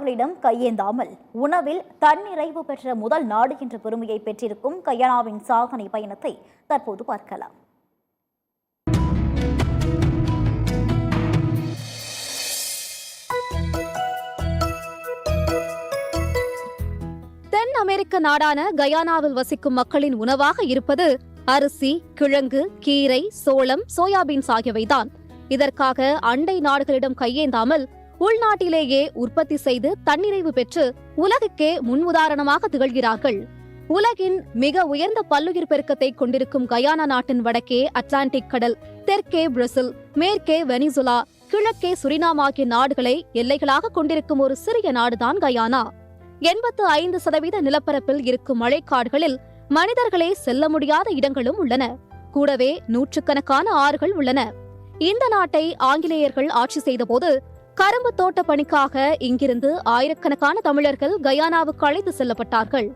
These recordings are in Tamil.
மற்றவர்களிடம் கையேந்தாமல் உணவில் தன்னிறைவு பெற்ற முதல் நாடு என்ற பெருமையை பெற்றிருக்கும் கயானாவின் சாதனை பயணத்தை தற்போது பார்க்கலாம். தென் அமெரிக்க நாடான கயானாவில் வசிக்கும் மக்களின் உணவாக இருப்பது அரிசி கிழங்கு கீரை சோளம் சோயாபீன்ஸ் ஆகியவைதான். இதற்காக அண்டை நாடுகளிடம் கையேந்தாமல் உள்நாட்டிலேயே உற்பத்தி செய்து தன்னிறைவு பெற்று உலகுக்கே முன்னுதாரணமாக திகழ்கிறார்கள். உலகின் மிக உயர்ந்த பல்லுயிர் பெருக்கத்தை கொண்டிருக்கும் கயானா நாட்டின் வடக்கே அட்லாண்டிக் கடல் தெற்கே பிரேசில் மேற்கே வெனிசுலா கிழக்கே சுரினாம் ஆகிய நாடுகளை எல்லைகளாக கொண்டிருக்கும் ஒரு சிறிய நாடுதான் கயானா. எண்பத்து ஐந்து சதவீத நிலப்பரப்பில் இருக்கும் மழைக்காடுகளில் மனிதர்களே செல்ல முடியாத இடங்களும் உள்ளன. கூடவே நூற்றுக்கணக்கான ஆறுகள் உள்ளன. இந்த நாட்டை ஆங்கிலேயர்கள் ஆட்சி செய்தபோது கரும்பு தோட்ட பணிக்காக இங்கிருந்து ஆயிரக்கணக்கான தமிழர்கள் கயானாவுக்கு அழைத்து செல்லப்பட்டார்கள்.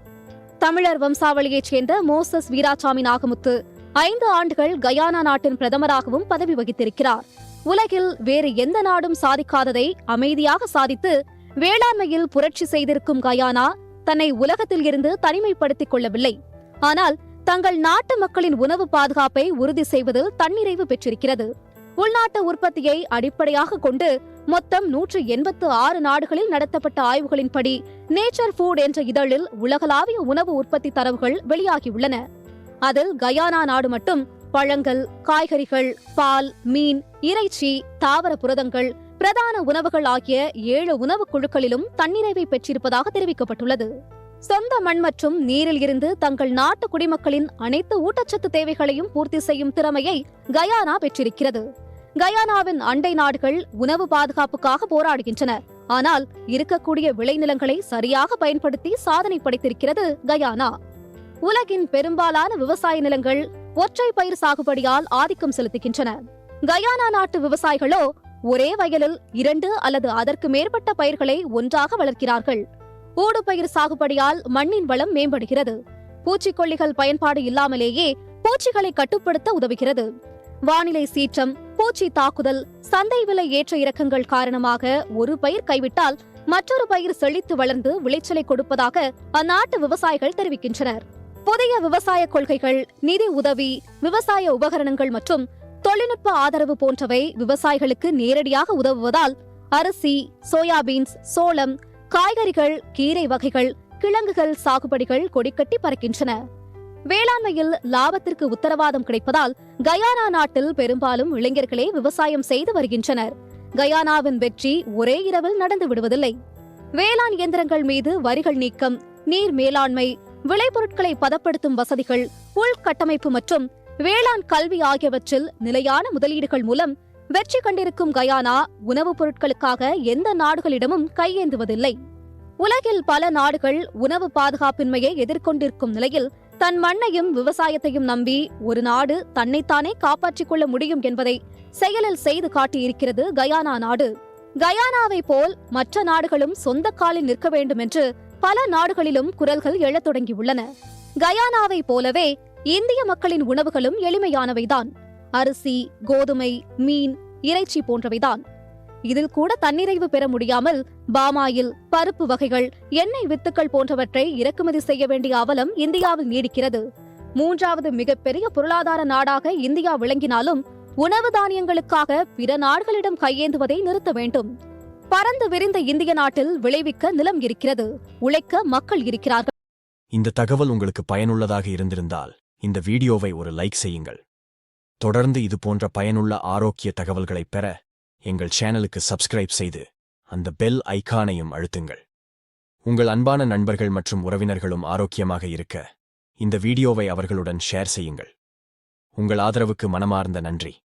தமிழர் வம்சாவளியைச் சேர்ந்த மோசஸ் வீராசாமி நாகமுத்து ஐந்து ஆண்டுகள் கயானா நாட்டின் பிரதமராகவும் பதவி வகித்திருக்கிறார். உலகில் வேறு எந்த நாடும் சாதிக்காததை அமைதியாக சாதித்து வேளாண்மையில் புரட்சி செய்திருக்கும் கயானா தன்னை உலகத்தில் இருந்து தனிமைப்படுத்திக் கொள்ளவில்லை. ஆனால் தங்கள் நாட்டு மக்களின் உணவு பாதுகாப்பை உறுதி செய்வதில் தன்னிறைவு பெற்றிருக்கிறது. உள்நாட்டு உற்பத்தியை அடிப்படையாக கொண்டு மொத்தம் நூற்று எண்பத்து ஆறு நாடுகளில் நடத்தப்பட்ட ஆய்வுகளின்படி நேச்சர் ஃபுட் என்ற இதழில் உலகளாவிய உணவு உற்பத்தி தரவுகள் வெளியாகியுள்ளன. அதில் கயானா நாடு மட்டும் பழங்கள் காய்கறிகள் பால் மீன் இறைச்சி தாவர புரதங்கள் பிரதான உணவுகள் ஆகிய ஏழு உணவுக் குழுக்களிலும் தன்னிறைவை பெற்றிருப்பதாக தெரிவிக்கப்பட்டுள்ளது. சொந்த மண் மற்றும் நீரில் இருந்து தங்கள் நாட்டு குடிமக்களின் அனைத்து ஊட்டச்சத்து தேவைகளையும் பூர்த்தி செய்யும் திறமையை கயானா பெற்றிருக்கிறது. கயானாவின் அண்டை நாடுகள் உணவு பாதுகாப்புக்காக போராடுகின்றன. ஆனால் இருக்கக்கூடிய விளைநிலங்களை சரியாக பயன்படுத்தி சாதனை படைத்திருக்கிறது கயானா. உலகின் பெரும்பாலான விவசாய நிலங்கள் ஒற்றை பயிர் சாகுபடியால் ஆதிக்கம் செலுத்துகின்றன. கயானா நாட்டு விவசாயிகளோ ஒரே வயலில் இரண்டு அல்லது அதற்கு மேற்பட்ட பயிர்களை ஒன்றாக வளர்க்கிறார்கள். ஊடுபயிர் சாகுபடியால் மண்ணின் வளம் மேம்படுகிறது. பூச்சிக்கொல்லிகள் பயன்பாடு இல்லாமலேயே பூச்சிகளை கட்டுப்படுத்த உதவுகிறது. வானிலை சீற்றம் பூச்சி தாக்குதல் சந்தை விலை ஏற்ற இறக்கங்கள் காரணமாக ஒரு பயிர் கைவிட்டால் மற்றொரு பயிர் செழித்து வளர்ந்து விளைச்சலை கொடுப்பதாக அந்நாட்டு விவசாயிகள் தெரிவிக்கின்றனர். புதிய விவசாய கொள்கைகள் நிதி உதவி விவசாய உபகரணங்கள் மற்றும் தொழில்நுட்ப ஆதரவு போன்றவை விவசாயிகளுக்கு நேரடியாக உதவுவதால் அரிசி சோயாபீன்ஸ் சோளம் காய்கறிகள் கீரை வகைகள் கிழங்குகள் சாகுபடிகள் கொடிக்கட்டி பறக்கின்றன. வேளாண்மையில் லாபத்திற்கு உத்தரவாதம் கிடைப்பதால் கயானா நாட்டில் பெரும்பாலும் இளைஞர்களே விவசாயம் செய்து வருகின்றனர். கயானாவின் வெற்றி ஒரே இரவில் நடந்து விடுவதில்லை. வேளாண் இயந்திரங்கள் மீது வரிகள் நீக்கம் நீர் மேலாண்மை விளைபொருட்களை பதப்படுத்தும் வசதிகள் உள்கட்டமைப்பு மற்றும் வேளாண் கல்வி ஆகியவற்றில் நிலையான முதலீடுகள் மூலம் வெற்றி கண்டிருக்கும் கயானா உணவுப் பொருட்களுக்காக எந்த நாடுகளிடமும் கையேந்துவதில்லை. உலகில் பல நாடுகள் உணவு பாதுகாப்பின்மையை எதிர்கொண்டிருக்கும் நிலையில் தன் மண்ணையும் விவசாயத்தையும் நம்பி ஒரு நாடு தன்னைத்தானே காப்பாற்றிக் கொள்ள முடியும் என்பதை செயலில் செய்து காட்டியிருக்கிறது கயானா நாடு. கயானாவை போல் மற்ற நாடுகளும் சொந்த காலில் நிற்க வேண்டும் என்று பல நாடுகளிலும் குரல்கள் எழத் தொடங்கியுள்ளன. கயானாவை போலவே இந்திய மக்களின் உணவுகளும் எளிமையானவைதான். அரிசி கோதுமை மீன் இறைச்சி போன்றவைதான். இதில் கூட தன்னிறைவு பெற முடியாமல் பாமாயில் பருப்பு வகைகள் எண்ணெய் வித்துக்கள் போன்றவற்றை இறக்குமதி செய்ய வேண்டிய அவலம் இந்தியாவில் நீடிக்கிறது. மூன்றாவது மிகப்பெரிய பொருளாதார நாடாக இந்தியா விளங்கினாலும் உணவு தானியங்களுக்காக பிற நாடுகளிடம் கையேந்துவதை நிறுத்த வேண்டும். பரந்து விரிந்த இந்திய நாட்டில் விளைவிக்க நிலம் இருக்கிறது. உழைக்க மக்கள் இருக்கிறார்கள். இந்த தகவல் உங்களுக்கு பயனுள்ளதாக இருந்திருந்தால் இந்த வீடியோவை ஒரு லைக் செய்யுங்கள். தொடர்ந்து இது போன்ற பயனுள்ள ஆரோக்கிய தகவல்களைப் பெற எங்கள் சேனலுக்கு சப்ஸ்கிரைப் செய்து அந்த பெல் ஐக்கானையும் அழுத்துங்கள். உங்கள் அன்பான நண்பர்கள் மற்றும் உறவினர்களும் ஆரோக்கியமாக இருக்க இந்த வீடியோவை அவர்களுடன் ஷேர் செய்யுங்கள். உங்கள் ஆதரவுக்கு மனமார்ந்த நன்றி.